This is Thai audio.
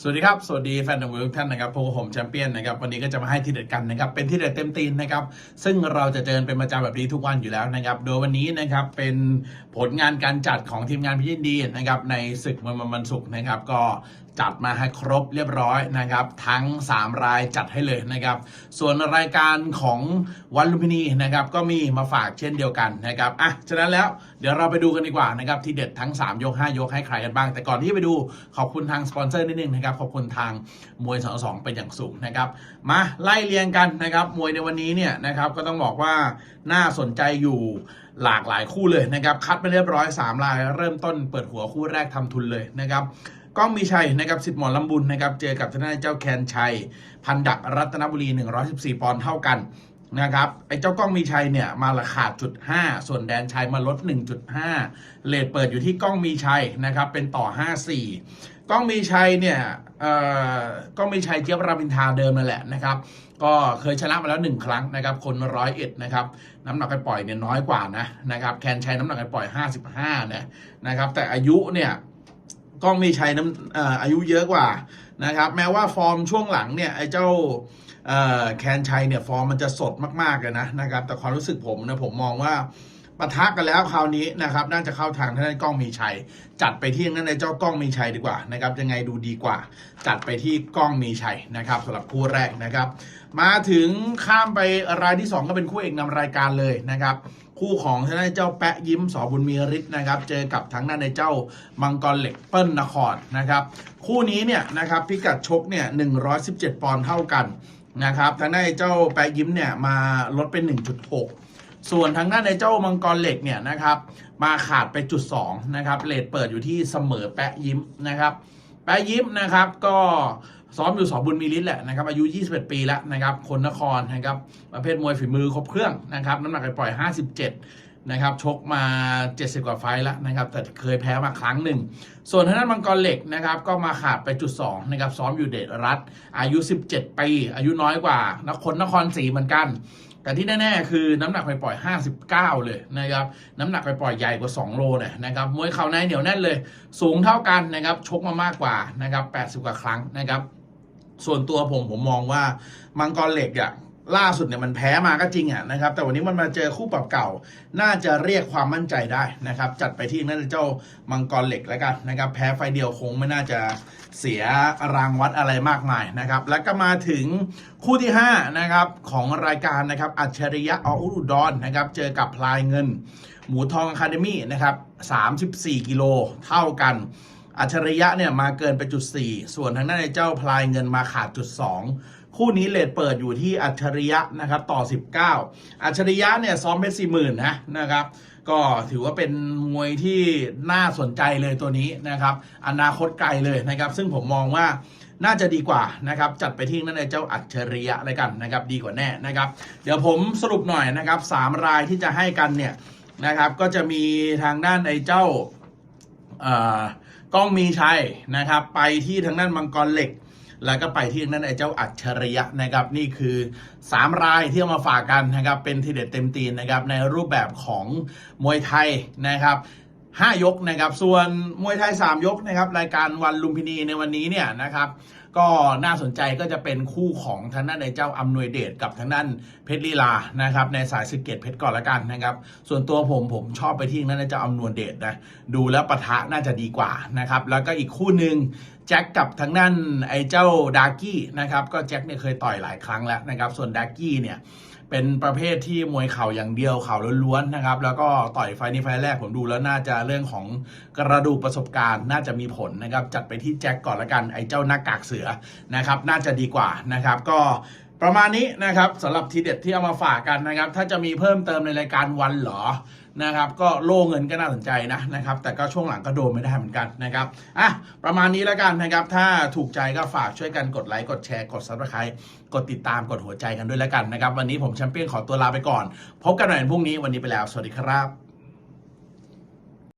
สวัสดีครับ สวัสดีแฟนของทุกท่านนะครับพวกบผมแชมเปี้ยนนะครับวันนี้ก็จะมาให้ที่เด็ดกันนะครับเป็นที่เด็ดเต็มตีนนะครับซึ่งเราจะเจอเป็นประจำแบบนี้ทุกวันอยู่แล้วนะครับโดยวันนี้นะครับเป็นผลงานการจัดของทีมงานพี่ยินดีนะครับในศึกมันมันสุกร์นะครับก็ จัดมาให้ครบเรียบร้อยนะครับ ทั้ง 3 รายจัดให้เลยนะครับ ส่วนรายการของวันลุมพินีนะครับก็มีมาฝากเช่นเดียวกันนะครับอะฉะนั้นแล้วเดี๋ยวเราไปดูกันดีกว่านะครับที่เด็ดทั้ง 3 ยก 5 ยกให้ใครกันบ้าง แต่ก่อนที่ไปดูขอบคุณทางสปอนเซอร์นิดนึงนะครับขอบคุณทางมวยสองสองเป็นอย่างสูงนะครับ มาไล่เรียงกันนะครับมวยในวันนี้เนี่ยนะครับก็ต้องบอกว่าน่าสนใจอยู่หลากหลายคู่เลยนะครับคัดไปเรียบร้อย 3 รายเริ่มต้นเปิดหัวคู่แรกทำทุนเลยนะครับ ก้องมีชัยนะครับสิทธิ์หมอลำบุญนะครับเจอกับทนายเจ้าแคนชัย พันดักรัตนบุรี 114 ปอนด์เท่ากันนะครับไอ้เจ้าก้องมีชัยเนี่ยมาราคาจุด5ส่วนแดนชัยมาลด 1.5 เลทเปิดอยู่ที่ก้องมีชัยนะครับเป็นต่อ 54 ก้องมีชัยเนี่ยก้องมีชัยเจี๊ยบรามินทาเดิมนั่นแหละนะครับก็เคยชนะมาแล้ว 1 ครั้งนะครับคนร้อยเอ็ดนะครับน้ำหนักไปปล่อยเนี่ยน้อยกว่านะนะครับแคนชัยน้ำหนักไปปล่อย 55เนี่ยนะครับแต่อายุเนี่ย กล้องมีชัยน้ำอายุเยอะกว่านะครับ แม้ว่าฟอร์มช่วงหลังเนี่ยไอ้เจ้าแคนชัยเนี่ยฟอร์มมันจะสดมากๆเลยนะนะครับ แต่ความรู้สึกผมนะผมมองว่า ปะทะกันแล้วคราวนี้นะครับน่าจะเข้าทางท่านกล้องมีชัย จัดไปที่นั่นในเจ้ากล้องมีชัยดีกว่านะครับยังไงดูดีกว่า จัดไปที่กล้องมีชัยนะครับสำหรับคู่แรกนะครับ มาถึงข้ามไปรายที่ 2 ก็เป็นคู่เอกนำรายการเลยนะครับคู่ของทางด้านเจ้าแปะยิ้มสอบุญมีฤทธิ์นะครับ เจอกับทางด้านในเจ้ามังกรเหล็กเปิ้ลนครนะครับ คู่นี้เนี่ยนะครับพิกัดชกเนี่ย117 ปอนด์เท่ากันนะครับทางด้านเจ้าแปะยิ้มเนี่ยมาลดเป็น 1.6 ส่วนทางด้านในเจ้ามังกรเหล็กเนี่ยนะครับมาขาดไปจุด2นะครับเลทเปิดอยู่ที่เสมอแปะยิ้มนะครับแปะยิ้มนะครับก็ซ้อมอยู่สองบุญมีฤทธิ์แหละนะครับอายุ 21 ปีแล้วนะครับคนนครนะครับประเภทมวยฝีมือครบเครื่องนะครับน้ำหนักไปปล่อย 57 นะครับชกมา 70 กว่าไฟล์แล้วนะครับ แต่เคยแพ้มาครั้งหนึ่ง ส่วนทางด้านมังกรเหล็กนะครับ ก็มาขาดไปจุด2นะครับ ซ้อมอยู่เดชรัฐ อายุ 17 ปี อายุน้อยกว่า นครนครศรีเหมือนกัน แต่ที่แน่ๆ คือน้ำหนักไปปล่อย 59 เลยนะครับ น้ำหนักไปปล่อยใหญ่กว่า 2 โลเนี่ยนะครับ มวยเข่าในเหนียวแน่นเลย สูงเท่ากันนะครับ ชกมามากกว่านะครับ 80 กว่าครั้งนะครับส่วนตัวผมผมมองว่ามังกรเหล็กอะ ล่าสุดเนี่ยมันแพ้มาก็จริงอะนะครับ แต่วันนี้มันมาเจอคู่ปรับเก่า น่าจะเรียกความมั่นใจได้นะครับ จัดไปที่นั่นเจ้ามังกรเหล็กแล้วกันนะครับ แพ้ไฟเดียวคงไม่น่าจะเสียรางวัดอะไรมากมายนะครับ แล้วก็มาถึงคู่ที่5นะครับของรายการนะครับ อัจฉริยะออุดรนนะครับ เจอกับพลายเงิน หมูทองอะคาเดมี่นะครับ34 กิโลเท่ากันอัจฉริยะเนี่ยมาเกินไปจุด4ส่วนทางด้านในเจ้าพลายเงินมาขาดจุด2 คู่นี้เลทเปิดอยู่ที่อัจฉริยะนะครับต่อ 19 อัจฉริยะเนี่ยซ้อมเพชรสี่หมื่นนะนะครับก็ถือว่าเป็นมวยที่น่าสนใจเลยตัวนี้นะครับอนาคตไกลเลยนะครับ ซึ่งผมมองว่าน่าจะดีกว่านะครับจัดไปที่นั่นในเจ้าอัจฉริยะเลยกันนะครับดีกว่าแน่นะครับ เดี๋ยวผมสรุปหน่อยนะครับสามรายที่จะให้กันเนี่ยนะครับก็จะมีทางด้านไอ้เจ้าก้องมีชัยนะครับ ไปที่ทางด้านมังกรเหล็ก แล้วก็ไปที่นั่นไอ้เจ้าอัจฉริยะนะครับนี่คือ 3 รายที่เอามาฝากกันนะครับเป็นทีเด็ดเต็มตีนนะครับในรูปแบบของมวยไทยนะครับ5ยกนะครับ ส่วนมวยไทย 3 ยกนะครับ รายการวันลุมพินีในวันนี้เนี่ยนะครับ ก็น่าสนใจก็จะเป็นคู่ของทางด้านในเจ้าอำนวยเดชกับทางด้านเพชรลีลานะครับในสายสิเกตเพชรก่อนละกันนะครับส่วนตัวผมผมชอบไปที่ทางด้านในเจ้าอำนวยเดชนะดูแล้วปะทะน่าจะดีกว่านะครับแล้วก็อีกคู่หนึ่งแจ็คกับทางด้านไอ้เจ้าดาร์กี้นะครับก็แจ็คเนี่ยเคยต่อยหลายครั้งแล้วนะครับส่วนดาร์กี้เนี่ย เป็นประเภทที่มวยเข่าอย่างเดียวเข่าล้วนๆนะครับ แล้วก็ต่อยไฟนี้ไฟแรกผมดูแล้วน่าจะเรื่องของกระดูกประสบการณ์น่าจะมีผลนะครับ จัดไปที่แจ็คก่อนละกันไอ้เจ้าหน้ากากเสือนะครับ น่าจะดีกว่านะครับ ก็ประมาณนี้นะครับสำหรับทีเด็ดที่เอามาฝากกันนะครับ ถ้าจะมีเพิ่มเติมในรายการวันหรอ นะครับ ก็โล่เงินก็น่าสนใจนะนะครับ แต่ก็ช่วงหลังก็โดนไม่ได้เหมือนกันนะครับอะประมาณนี้แล้วกันนะครับ ถ้าถูกใจก็ฝากช่วยกันกดไลค์กดแชร์กดซับสไครต์กดติดตามกดหัวใจกันด้วยแล้วกันนะครับ วันนี้ผมแชมเปี้ยนขอตัวลาไปก่อน พบกันใหม่พรุ่งนี้วันนี้ไปแล้ว สวัสดีครับ